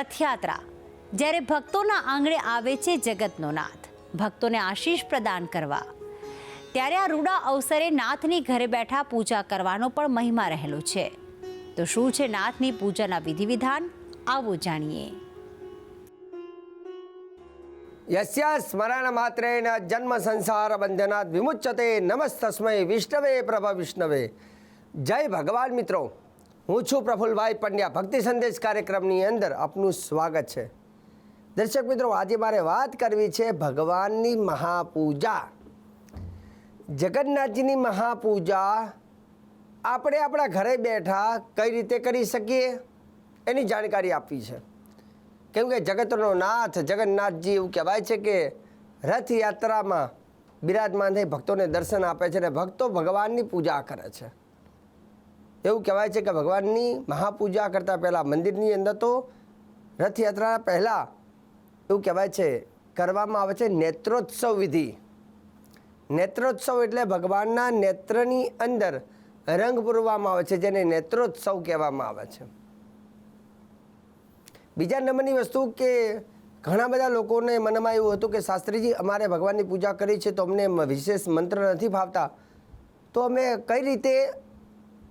રથયાત્રા, જ્યારે ભક્તોના આંગણે આવે છે જગતનો નાથ. ભક્તોને આશીષ પ્રદાન કરવા. ત્યારે આ રૂડા અવસરે નાથની ઘરે બેઠા પૂજા કરવાનો પણ મહિમા રહેલો છે. તો શું છે નાથની પૂજાના વિધિ વિધાન આવો જાણીએ. યસ્યા સ્મરણ માત્રેન જન્મ સંસાર બંધનાત વિમુચ્યતે નમસ્તસ્મય વિષ્ણવે પ્રભ વિષ્ણવે. જય ભગવાન મિત્રો. હું છું પ્રફુલભાઈ પંડ્યા. ભક્તિ સંદેશ કાર્યક્રમની અંદર આપનું સ્વાગત છે. દર્શક મિત્રો, આજે મારે વાત કરવી છે ભગવાનની મહાપૂજા. જગન્નાથજીની મહાપૂજા આપણે આપણા ઘરે બેઠા કઈ રીતે કરી શકીએ? એની જાણકારી આપવી છે. કેમ કે જગતનો નાથ જગન્નાથજી એવું કહેવાય છે કે રથયાત્રામાં બિરાજમાન થઈ ભક્તોને દર્શન આપે છે અને ભક્તો ભગવાનની પૂજા કરે છે. એવું કહેવાય છે કે ભગવાનની મહાપૂજા કરતાં પહેલાં, મંદિરની અંદર તો રથયાત્રા પહેલાં એવું કહેવાય છે, કરવામાં આવે છે નેત્રોત્સવ વિધિ. નેત્રોત્સવ એટલે ભગવાનના નેત્રની અંદર રંગ પૂરવામાં આવે છે, જેને નેત્રોત્સવ કહેવામાં આવે છે. બીજા નંબરની વસ્તુ કે ઘણા બધા લોકોને મનમાં એવું હતું કે શાસ્ત્રીજી, અમારે ભગવાનની પૂજા કરી છે, તો અમને વિશેષ મંત્ર નથી ફાવતા. તો અમે કઈ રીતે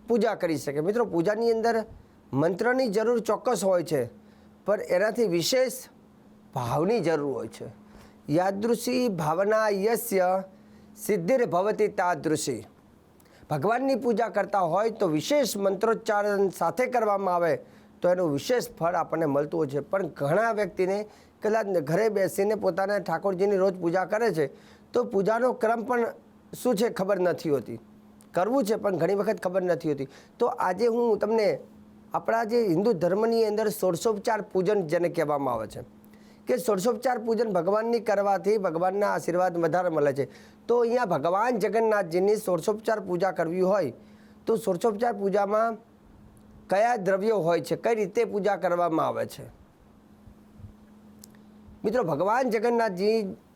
પૂજા કરી શકે. મિત્રો, પૂજાની અંદર મંત્રની જરૂર ચોક્કસ હોય છે, પણ એનાથી વિશેષ ભાવની જરૂર હોય છે. યાદૃશી ભાવના યસ્ય સિદ્ધિર ભવતી તાદૃશી. ભગવાનની પૂજા કરતા હોય તો વિશેષ મંત્રોચ્ચારણ સાથે કરવામાં આવે, તો એનું વિશેષ ફળ આપણને મળતું હોય છે. પણ ઘણા વ્યક્તિને કદાચ ઘરે બેસીને પોતાના ઠાકોરજીની રોજ પૂજા કરે છે, તો પૂજાનો ક્રમ પણ શું છે ખબર નથી હોતી. કરવું છે, પણ ઘણી વખત ખબર નથી હોતી. તો આજે હું તમને આપણા જે હિન્દુ ધર્મની અંદર સોરસોપચાર પૂજન જેને કહેવામાં આવે છે, કે ષોડશોપચાર પૂજન ભગવાનની કરવાથી ભગવાનના આશીર્વાદ વધારે મળે છે. તો અહીંયા ભગવાન જગન્નાથજીની સોરસોપચાર પૂજા કરવી હોય, તો સોરસોપચાર પૂજામાં કયા દ્રવ્યો હોય છે, કઈ રીતે પૂજા કરવામાં આવે છે? મિત્રો, ભગવાન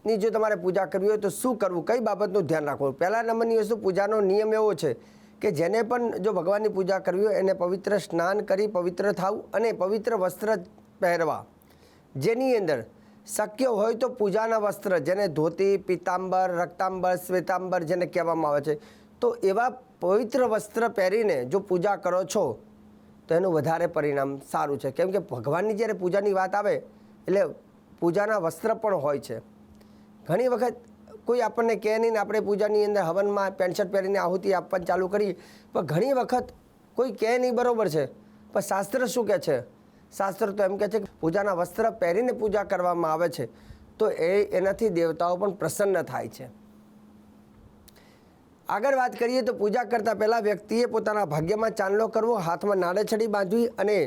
જગન્નાથજીની જો તમારે પૂજા કરવી હોય તો શું કરવું? કઈ બાબતનું ધ્યાન રાખવું? પહેલા નંબરની વસ્તુ, પૂજાનો નિયમ એવો છે કે જેને પણ જો ભગવાનની પૂજા કરવી હોય, એને પવિત્ર સ્નાન કરી પવિત્ર થવું અને પવિત્ર વસ્ત્ર પહેરવા. જેની અંદર શક્ય હોય તો પૂજાના વસ્ત્ર, જેને ધોતી, પિત્તાંબર, રક્તાંબર, શ્વેતાંબર જેને કહેવામાં આવે છે, તો એવા પવિત્ર વસ્ત્ર પહેરીને જો પૂજા કરો છો, તો એનું વધારે પરિણામ સારું છે. કેમ કે ભગવાનની જ્યારે પૂજાની વાત આવે, એટલે પૂજાના વસ્ત્ર પણ હોય છે. ઘણી વખત કોઈ આપણને કહે નહીં આપણે પૂજાની અંદર હવનમાં પેન્ટ શર્ટ પહેરીને આહુતિ આપવાનું ચાલુ કરીએ, પણ ઘણી વખત કોઈ કહે નહીં બરાબર છે. પણ શાસ્ત્ર શું કહે છે? શાસ્ત્ર તો એમ કહે છે કે પૂજાના વસ્ત્ર પહેરીને પૂજા કરવામાં આવે છે, તો એ એનાથી દેવતાઓ પણ પ્રસન્ન થાય છે. આગળ વાત કરીએ તો પૂજા કરતાં પહેલાં વ્યક્તિએ પોતાના ભાગ્યમાં ચાંદલો કરવો, હાથમાં નાળેછડી બાંધવી અને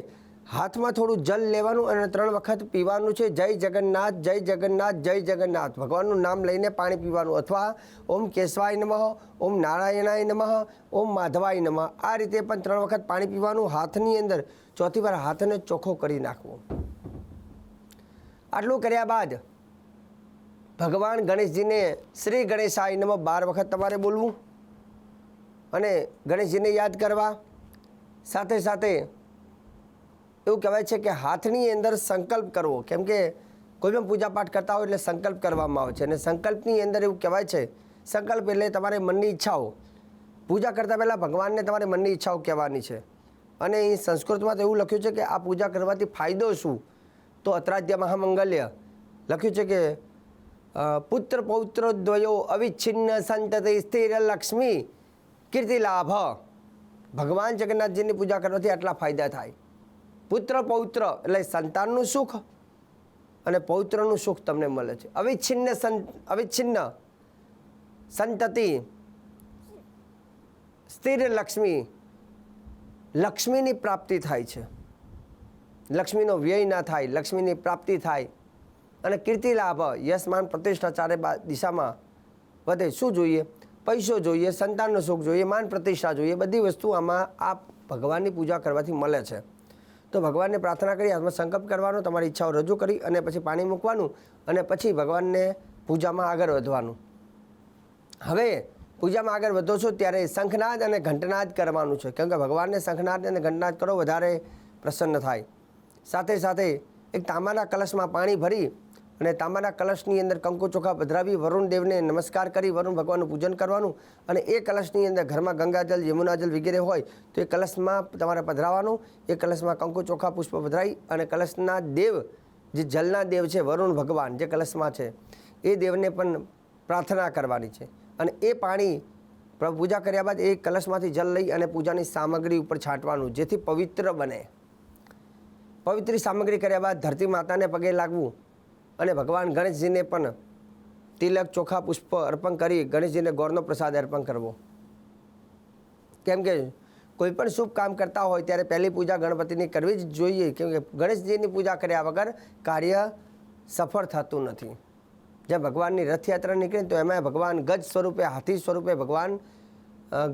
હાથમાં થોડું જલ લેવાનું અને ત્રણ વખત પીવાનું છે. જય જગન્નાથ જય જગન્નાથ જય જગન્નાથ. ભગવાનનું નામ લઈને પાણી પીવાનું. અથવા ઓમ કેશવાય નમઃ, ઓમ નારાયણાય નમઃ, ઓમ માધવાય નમઃ. આ રીતે પણ ત્રણ વખત પાણી પીવાનું, હાથની અંદર ચોથી વાર હાથને ચોખ્ખો કરી નાખવો. આટલું કર્યા બાદ ભગવાન ગણેશજીને શ્રી ગણેશાય નમઃ બાર વખત તમારે બોલવું અને ગણેશજીને યાદ કરવા. સાથે સાથે એવું કહેવાય છે કે હાથની અંદર સંકલ્પ કરવો. કેમ કે કોઈ પણ પૂજાપાઠ કરતા હોય એટલે સંકલ્પ કરવામાં આવે છે. અને સંકલ્પની અંદર એવું કહેવાય છે, સંકલ્પ એટલે તમારે મનની ઈચ્છાઓ. પૂજા કરતાં પહેલાં ભગવાનને તમારી મનની ઈચ્છાઓ કહેવાની છે. અને અહીં સંસ્કૃતમાં તો એવું લખ્યું છે કે આ પૂજા કરવાથી ફાયદો શું? તો અત્રાધ્ય મહામંગલ્ય. લખ્યું છે કે પુત્ર પૌત્ર દ્વયો અવિચ્છિન્ન સંતતિ સ્થિર લક્ષ્મી કીર્તિ લાભ ભગવાન જગન્નાથજીની પૂજા કરવાથી આટલા ફાયદા થાય. પુત્ર પૌત્ર એટલે સંતાનનું સુખ અને પૌત્રનું સુખ તમને મળે છે. અવિચ્છિન્ન સં, અવિચ્છિન્ન સંતતિ, સ્થિર લક્ષ્મી, લક્ષ્મીની પ્રાપ્તિ થાય છે. લક્ષ્મીનો વ્યય ના થાય, લક્ષ્મીની પ્રાપ્તિ થાય અને કીર્તિ લાભ યશમાન પ્રતિષ્ઠા ચારે દિશામાં વધે. શું જોઈએ? પૈસો જોઈએ, સંતાનનું સુખ જોઈએ, માન પ્રતિષ્ઠા જોઈએ. બધી વસ્તુ આમાં આ ભગવાનની પૂજા કરવાથી મળે છે. તો ભગવાનને પ્રાર્થના કરી હાથમાં સંકલ્પ કરવાનો, તમારી ઈચ્છાઓ રજૂ કરી અને પછી પાણી મૂકવાનું અને પછી ભગવાનને પૂજામાં આગળ વધવાનું. હવે પૂજામાં આગળ વધો છો ત્યારે શંખનાદ અને ઘંટનાદ કરવાનું છે. કેમ કે ભગવાનને શંખનાદ અને ઘંટનાદ કરો વધારે પ્રસન્ન થાય. સાથે સાથે એક તાંબાના કલશમાં પાણી ભરી અને તાંબાના કલશની અંદર કંકુ ચોખા પધરાવી વરુણ દેવને નમસ્કાર કરી, વરુણ ભગવાનનું પૂજન કરવાનું અને એ કલશની અંદર ઘરમાં ગંગાજલ યમુનાજલ વગેરે હોય તો એ કલશમાં તમારે પધરાવાનું. એ કલશમાં કંકુ ચોખા પુષ્પ પધરાવી અને કલશના દેવ, જે જલના દેવ છે, વરુણ ભગવાન જે કલશમાં છે, એ દેવને પણ પ્રાર્થના કરવાની છે. અને એ પાણી પૂજા કર્યા બાદ એ કલશમાંથી જલ લઈ અને પૂજાની સામગ્રી ઉપર છાંટવાનું, જેથી પવિત્ર બને. પવિત્ર સામગ્રી કર્યા બાદ ધરતી માતાને પગે લાગવું અને ભગવાન ગણેશજીને પણ તિલક, ચોખા, પુષ્પ અર્પણ કરી ગણેશજીને ગોળનો પ્રસાદ અર્પણ કરવો. કેમ કે કોઈ પણ શુભ કામ કરતા હોય ત્યારે પહેલી પૂજા ગણપતિની કરવી જ જોઈએ. કેમ કે ગણેશજીની પૂજા કર્યા વગર કાર્ય સફળ થતું નથી. જ્યાં ભગવાનની રથયાત્રા નીકળે તો એમાં ભગવાન ગજ સ્વરૂપે, હાથી સ્વરૂપે ભગવાન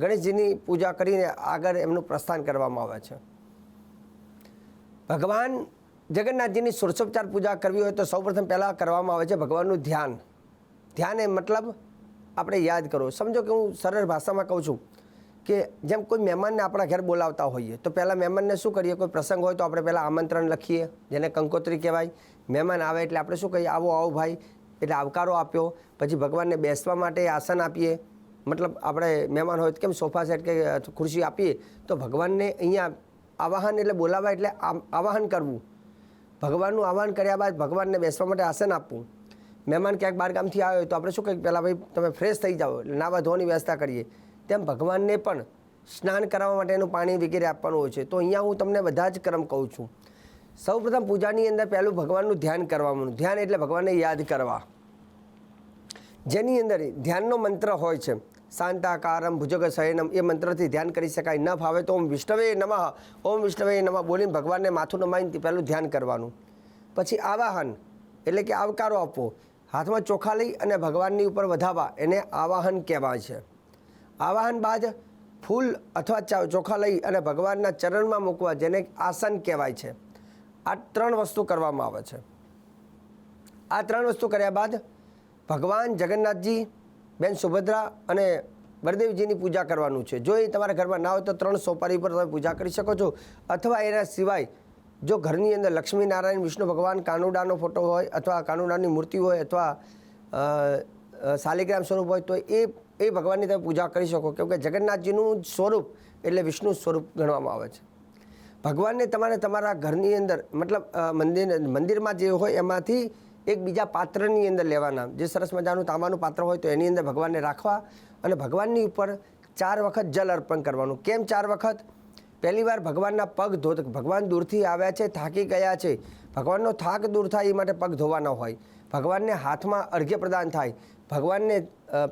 ગણેશજીની પૂજા કરીને આગળ એમનું પ્રસ્થાન કરવામાં આવે છે. ભગવાન જગન્નાથજીની ષોડશોપચાર પૂજા કરવી હોય તો સૌપ્રથમ પહેલાં કરવામાં આવે છે ભગવાનનું ધ્યાન. ધ્યાન એ મતલબ આપણે યાદ કરો સમજો કે હું સરળ ભાષામાં કહું છું કે જેમ કોઈ મહેમાનને આપણા ઘેર બોલાવતા હોઈએ, તો પહેલાં મહેમાનને શું કરીએ? કોઈ પ્રસંગ હોય તો આપણે પહેલાં આમંત્રણ લખીએ, જેને કંકોત્રી કહેવાય. મહેમાન આવે એટલે આપણે શું કહીએ? આવો આવો ભાઈ. એટલે આવકારો આપ્યો. પછી ભગવાનને બેસવા માટે આસન આપીએ. મતલબ આપણે મહેમાન હોય તો કેમ સોફા સેટ કે ખુરશી આપીએ? તો ભગવાનને અહીંયા આવાહન એટલે બોલાવવા એટલે આમ- આવાહન કરવું. ભગવાનનું આહવાન કર્યા બાદ ભગવાનને બેસવા માટે આસન આપવું. મહેમાન ક્યાંક બહાર ગામથી આવ્યો તો આપણે શું કહીએ પહેલાં ભાઈ તમે ફ્રેશ થઈ જાઓ એટલે નાવા ધોવાની વ્યવસ્થા કરીએ. તેમ ભગવાનને પણ સ્નાન કરાવવા માટેનું પાણી વગેરે આપવાનું હોય છે. તો અહીંયા હું તમને બધા જ ક્રમ કહું છું. સૌપ્રથમ પૂજાની અંદર પહેલું ભગવાનનું ધ્યાન કરવાનું. ધ્યાન એટલે ભગવાનને યાદ કરવા. જેની અંદર ધ્યાનનો મંત્ર હોય છે. શાંતાકારમ ભુજગ શયનમ એ મંત્રથી ધ્યાન કરી શકાય. ન ફાવે તો ઓમ વિષ્ણવે નમઃ. ઓમ વિષ્ણવે નમઃ. બોલીને ભગવાનને માથું નમાઈને પહેલું ધ્યાન કરવાનું. પછી આવાહન, એટલે કે આવકારો આપવો. હાથમાં ચોખા લઈ અને ભગવાનની ઉપર વધાવવા. એને આવાહન કહેવાય છે. આવાહન બાદ ફૂલ અથવા ચોખા લઈ અને ભગવાનના ચરણમાં મૂકવા જેને આસન કહેવાય છે. આ ત્રણ વસ્તુ કરવામાં આવે છે. આ ત્રણ વસ્તુ કર્યા બાદ ભગવાન જગન્નાથજી બેન સુભદ્રા અને બળદેવજીની પૂજા કરવાનું છે. જો એ તમારા ઘરમાં ના હોય તો ત્રણ સોપારી પર તમે પૂજા કરી શકો છો. અથવા એના સિવાય જો ઘરની અંદર લક્ષ્મી નારાયણ વિષ્ણુ ભગવાન, કાનુડાનો ફોટો હોય અથવા કાનુડાની મૂર્તિ હોય અથવા શાલિગ્રામ સ્વરૂપ હોય તો એ એ ભગવાનની તમે પૂજા કરી શકો. કેમ કે જગન્નાથજીનું સ્વરૂપ એટલે વિષ્ણુ સ્વરૂપ ગણવામાં આવે છે. ભગવાનને તમારે તમારા ઘરની અંદર, મતલબ મંદિર, મંદિરમાં જે હોય એમાંથી એક બીજા પાત્રની અંદર લેવાના. જે સરસ મજાનું તાંબાનું પાત્ર હોય તો એની અંદર ભગવાનને રાખવા અને ભગવાનની ઉપર ચાર વખત જલ અર્પણ કરવાનું. કેમ ચાર વખત? પહેલી વાર ભગવાનના પગ ધો ભગવાન દૂરથી આવ્યા છે, થાકી ગયા છે. ભગવાનનો થાક દૂર થાય એ માટે પગ ધોવાના હોય. ભગવાનને હાથમાં અર્ઘ્ય પ્રદાન થાય. ભગવાનને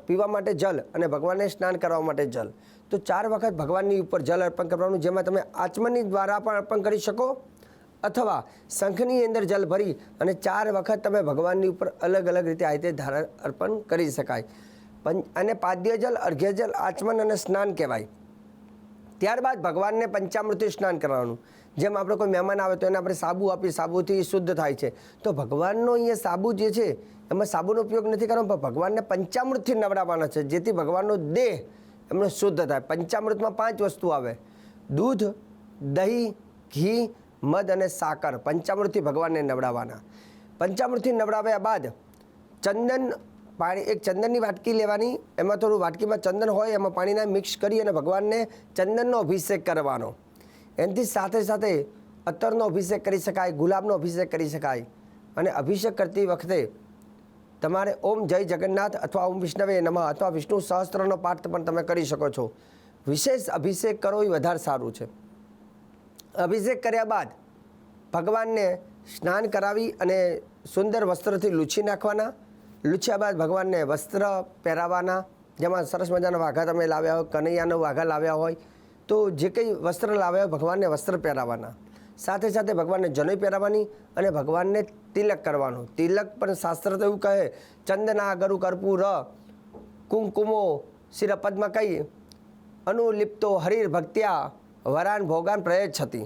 પીવા માટે જલ અને ભગવાનને સ્નાન કરવા માટે જલ. તો ચાર વખત ભગવાનની ઉપર જલ અર્પણ કરવાનું, જેમાં તમે આચમની દ્વારા પણ અર્પણ કરી શકો. અથવા શંખની અંદર જલ ભરી અને ચાર વખત તમે ભગવાનની ઉપર અલગ અલગ રીતે આ રીતે ધારણ અર્પણ કરી શકાય. અને પાદ્ય જલ અર્ઘ્ય જલ આચમન અને સ્નાન કહેવાય. ત્યારબાદ ભગવાનને પંચામૃતથી સ્નાન કરવાનું. જેમ આપણે કોઈ મહેમાન આવે તો એને આપણે સાબુ આપી, સાબુથી શુદ્ધ થાય છે. તો ભગવાનનો અહીંયા સાબુ જે છે, એમાં સાબુનો ઉપયોગ નથી કરવાનો, પણ ભગવાનને પંચામૃતથી નવડાવવાના છે. જેથી ભગવાનનો દેહ એમનો શુદ્ધ થાય. પંચામૃતમાં પાંચ વસ્તુ આવે. દૂધ, દહીં, ઘી મધ અને સાકર પંચામૃતથી ભગવાનને નવડાવવાના. પંચામૃતથી નવડાવ્યા બાદ ચંદન પાણી, એક ચંદનની વાટકી લેવાની, એમાં થોડું વાટકીમાં ચંદન હોય એમાં પાણીના મિક્સ કરી અને ભગવાનને ચંદનનો અભિષેક કરવાનો. એનાથી સાથે સાથે અત્તરનો અભિષેક કરી શકાય, ગુલાબનો અભિષેક કરી શકાય અને અભિષેક કરતી વખતે તમારે ઓમ જય જગન્નાથ અથવા ઓમ વિષ્ણવે નમઃ અથવા વિષ્ણુ સહસ્ત્રનો પાઠ પણ તમે કરી શકો છો. વિશેષ અભિષેક કરો એ વધારે સારું છે. અભિષેક કર્યા બાદ ભગવાનને સ્નાન કરાવી અને સુંદર વસ્ત્રથી લૂછી નાખવાના. લૂછ્યા બાદ ભગવાનને વસ્ત્ર પહેરાવાના. જેમાં સરસ મજાના વાઘા તમે લાવ્યા હોય, કનૈયાનો વાઘા લાવ્યા હોય, તો જે કંઈ વસ્ત્ર લાવ્યા હોય ભગવાનને વસ્ત્ર પહેરાવવાના સાથે સાથે ભગવાનને જનોઈ પહેરાવવાની અને ભગવાનને તિલક કરવાનું. તિલક પણ શાસ્ત્ર તો એવું કહે, ચંદના ગરુ કર્પૂર, કુંકુમો શિર કહી અનુલિપ્તો હરિર ભક્ત્યા વરાન ભોગાન પ્રયચ્છતી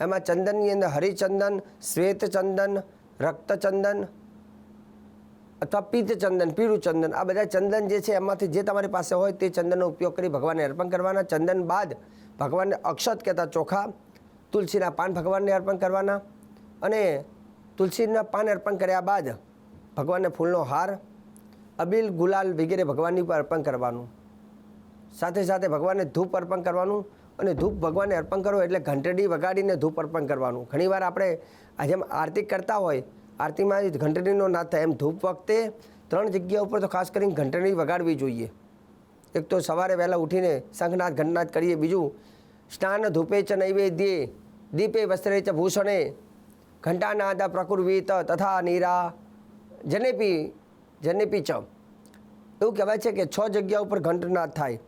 એમાં ચંદનની અંદર હરિચંદન, શ્વેતચંદન, રક્તચંદન અથવા પિત્તચંદન પીળું ચંદન આ બધા ચંદન જે છે એમાંથી જે તમારી પાસે હોય તે ચંદનનો ઉપયોગ કરી ભગવાનને અર્પણ કરવાના. ચંદન બાદ ભગવાનને અક્ષત કહેતા ચોખા, તુલસીના પાન ભગવાનને અર્પણ કરવાના અને તુલસીના પાન અર્પણ કર્યા બાદ ભગવાનને ફૂલનો હાર, અબીલ ગુલાલ વગેરે ભગવાનની પર અર્પણ કરવાનું. સાથે સાથે ભગવાનને ધૂપ અર્પણ કરવાનું. અને ધૂપ ભગવાનને અર્પણ કરો એટલે ઘંટડી વગાડીને ધૂપ અર્પણ કરવાનું. ઘણીવાર આપણે જેમ આરતી કરતા હોય, આરતીમાં ઘંટડીનો ના થાય. એમ ધૂપ વખતે ત્રણ જગ્યા ઉપર તો ખાસ કરીને ઘંટડી વગાડવી જોઈએ. એક તો સવારે વહેલા ઉઠીને શંખનાદ ઘંટનાદ કરીએ. બીજું, સ્નાન ધૂપે ચ નૈવેદ્યે, દીપે વસ્ત્રે ચ ભૂષણે ઘંટાનાદ પ્રકુર્વીત તથા નીરા, જનેપી જનેપી ચ એવું કહેવાય છે કે છ જગ્યા ઉપર ઘંટનાદ થાય.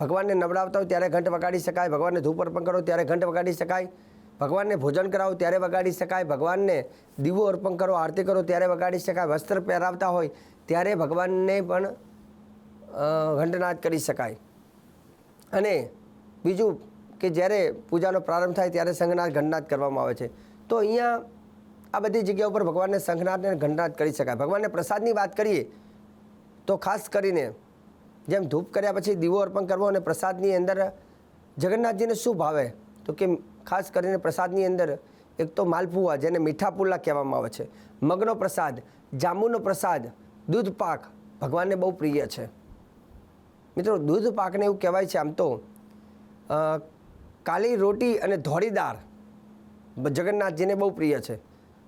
ભગવાનને નવડાવતા હોય ત્યારે ઘંટ વગાડી શકાય, ભગવાનને ધૂપ અર્પણ કરો ત્યારે ઘંટ વગાડી શકાય, ભગવાનને ભોજન કરાવો ત્યારે વગાડી શકાય, ભગવાનને દીવો અર્પણ કરો, આરતી કરો ત્યારે વગાડી શકાય, વસ્ત્ર પહેરાવતા હોય ત્યારે ભગવાનને પણ ઘંટનાદ કરી શકાય. અને બીજું કે જ્યારે પૂજાનો પ્રારંભ થાય ત્યારે સંઘનાદ, ઘંટનાદ કરવામાં આવે છે. તો અહીંયા આ બધી જગ્યા ઉપર ભગવાનને સંઘનાદ અને ઘંટનાદ કરી શકાય. ભગવાનને પ્રસાદની વાત કરીએ તો ખાસ કરીને જેમ ધૂપ કર્યા પછી દીવો અર્પણ કરવો અને પ્રસાદની અંદર જગન્નાથજીને શું ભાવે? તો કે ખાસ કરીને પ્રસાદની અંદર એક તો માલપુઆ, જેને મીઠા પુલ્લા કહેવામાં આવે છે, મગનો પ્રસાદ, જાંબુનો પ્રસાદ, દૂધ પાક ભગવાનને બહુ પ્રિય છે. મિત્રો, દૂધ પાકને એવું કહેવાય છે આમ તો કાલી રોટી અને ધોળી દાળ જગન્નાથજીને બહુ પ્રિય છે.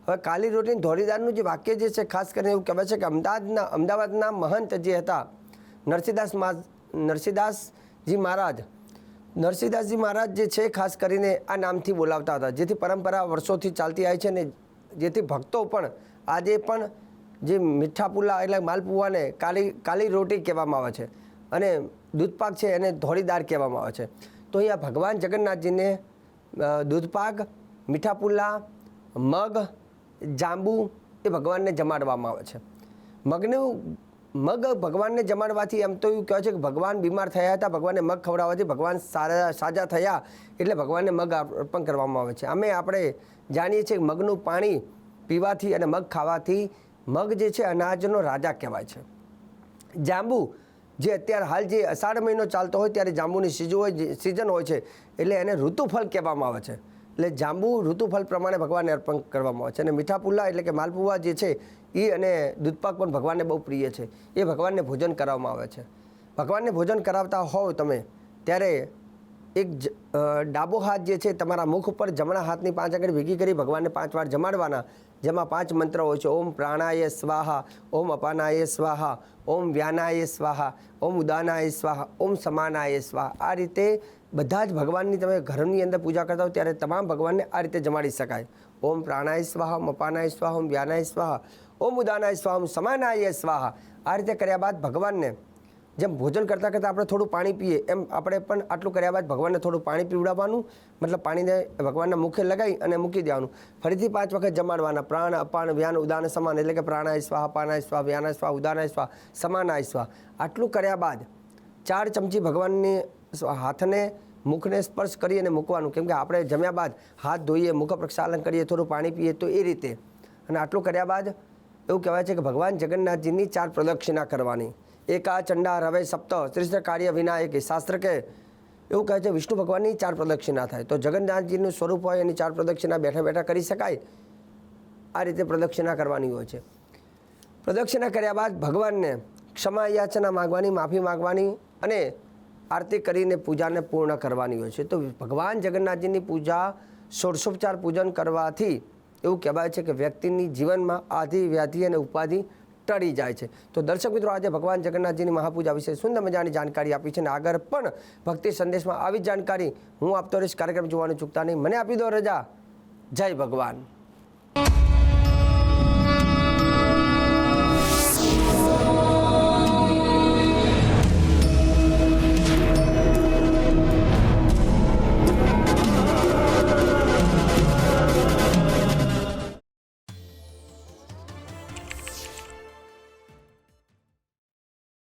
હવે કાલી રોટી ધોળીદારનું જે વાક્ય જે છે, ખાસ કરીને એવું કહેવાય છે કે અમદાવાદના અમદાવાદના મહંત જે હતા નરસિંહદાસ નરસિંહદાસજી મહારાજ. નરસિંહદાસજી મહારાજ જે છે, ખાસ કરીને આ નામથી બોલાવતા હતા, જેથી પરંપરા વર્ષોથી ચાલતી આવી છે ને જેથી ભક્તો પણ આજે પણ જે મીઠા પુલા એટલે માલપુવાને કાલી કાલી રોટી કહેવામાં આવે છે અને દૂધપાક છે એને ધોળીદાર કહેવામાં આવે છે. તો અહીંયા ભગવાન જગન્નાથજીને દૂધપાક મીઠા પુલા મગ, જાંબુ એ ભગવાનને જમાડવામાં આવે છે. મગનું મગ ભગવાનને જમાડવાથી એમ તો એવું કહે છે કે ભગવાન બીમાર થયા હતા, ભગવાનને મગ ખવડાવવાથી ભગવાન સારા, સાજા થયા એટલે ભગવાનને મગ અર્પણ કરવામાં આવે છે. અમે આપણે જાણીએ છીએ મગનું પાણી પીવાથી અને મગ ખાવાથી મગ જે છે અનાજનો રાજા કહેવાય છે. જાંબુ જે અત્યારે હાલ જે અષાઢ મહિનો ચાલતો હોય ત્યારે જાંબુની સીઝન હોય સિઝન હોય છે એટલે એને ઋતુફળ કહેવામાં આવે છે. એટલે જાંબુ ઋતુફળ પ્રમાણે ભગવાનને અર્પણ કરવામાં આવે છે. અને મીઠા પુલ્લા એટલે કે માલપુવા જે છે એ અને દૂધપાક પણ ભગવાનને બહુ પ્રિય છે. એ ભગવાનને ભોજન કરાવવામાં આવે છે. ભગવાનને ભોજન કરાવતા હોવ તમે, ત્યારે એક ડાબો હાથ જે છે તમારા મુખ ઉપર જમણા હાથની પાંચ આગળ ભેગી કરી ભગવાનને પાંચ વાર જમાડવાના. જેમાં પાંચ મંત્ર હોય છે, ઓમ પ્રાણાય સ્વાહા, ઓમ અપાનાય સ્વાહા, ઓમ વ્યાનાય સ્વાહા, ઓમ ઉદાનાય સ્વાહા, ઓમ સમાનાય સ્વાહા. આ રીતે બધા જ ભગવાનની તમે ઘરની અંદર પૂજા કરતા હો, ત્યારે તમામ ભગવાનને આ રીતે જમાડી શકાય. ઓમ પ્રાણાય સ્વાહા, ઓમ અપાનાય સ્વાહા, ઓમ વ્યાનાય સ્વાહા ઓમ ઉદાનાય સ્વામ સમાનાય સ્વાહા. આ રીતે કર્યા બાદ ભગવાનને જેમ ભોજન કરતાં કરતાં આપણે થોડું પાણી પીએ, એમ આપણે પણ આટલું કર્યા બાદ ભગવાનને થોડું પાણી પીવડાવવાનું, મતલબ પાણીને ભગવાનના મુખે લગાવી અને મૂકી દેવાનું. ફરીથી પાંચ વખત જમાડવાના. પ્રાણ, અપાન, વ્યાન, ઉદાન, સમાન એટલે કે પ્રાણાય સ્વાહ અપાનાય સ્વાહ, વ્યાનાય સ્વાહ, ઉદાનાય સ્વાહ, સમાનાય સ્વાહ. આટલું કર્યા બાદ ચાર ચમચી ભગવાનની હાથને, મુખને સ્પર્શ કરી અને મૂકવાનું. કેમ કે આપણે જમ્યા બાદ હાથ ધોઈએ, મુખ પ્રક્ષાલન કરીએ, થોડું પાણી પીએ તો એ રીતે. અને આટલું કર્યા બાદ એવું કહેવાય છે કે ભગવાન જગન્નાથજીની ચાર પ્રદક્ષિણા કરવાની. એકા ચંડા રવે સપ્ત ત્રિસ્ત્ર કાર્ય વિનાયક શાસ્ત્ર કે એવું કહે છે વિષ્ણુ ભગવાનની ચાર પ્રદક્ષિણા થાય. તો જગન્નાથજીનું સ્વરૂપ હોય એની ચાર પ્રદક્ષિણા બેઠા બેઠા કરી શકાય? આ રીતે પ્રદક્ષિણા કરવાની હોય છે. પ્રદક્ષિણા કર્યા બાદ ભગવાનને ક્ષમા યાચના માગવાની, માફી માગવાની અને આરતી કરીને પૂજાને પૂર્ણ કરવાની હોય છે. તો ભગવાન જગન્નાથજીની પૂજા ષોડશોપચાર પૂજન કરવાથી એવું કહેવાય છે કે વ્યક્તિની જીવનમાં આધિ, વ્યાધિ અને ઉપાધિ ટળી જાય છે. તો દર્શક મિત્રો, આજે ભગવાન જગન્નાથજીની મહાપૂજા વિશે સુંદર મજાની જાણકારી આપી છે અને આગળ પણ ભક્તિ સંદેશમાં આવી જાણકારી હું આપતો રહીશ કાર્યક્રમ જોવાનું ચૂકતા નહીં. મને આપી દો રજા. જય ભગવાન.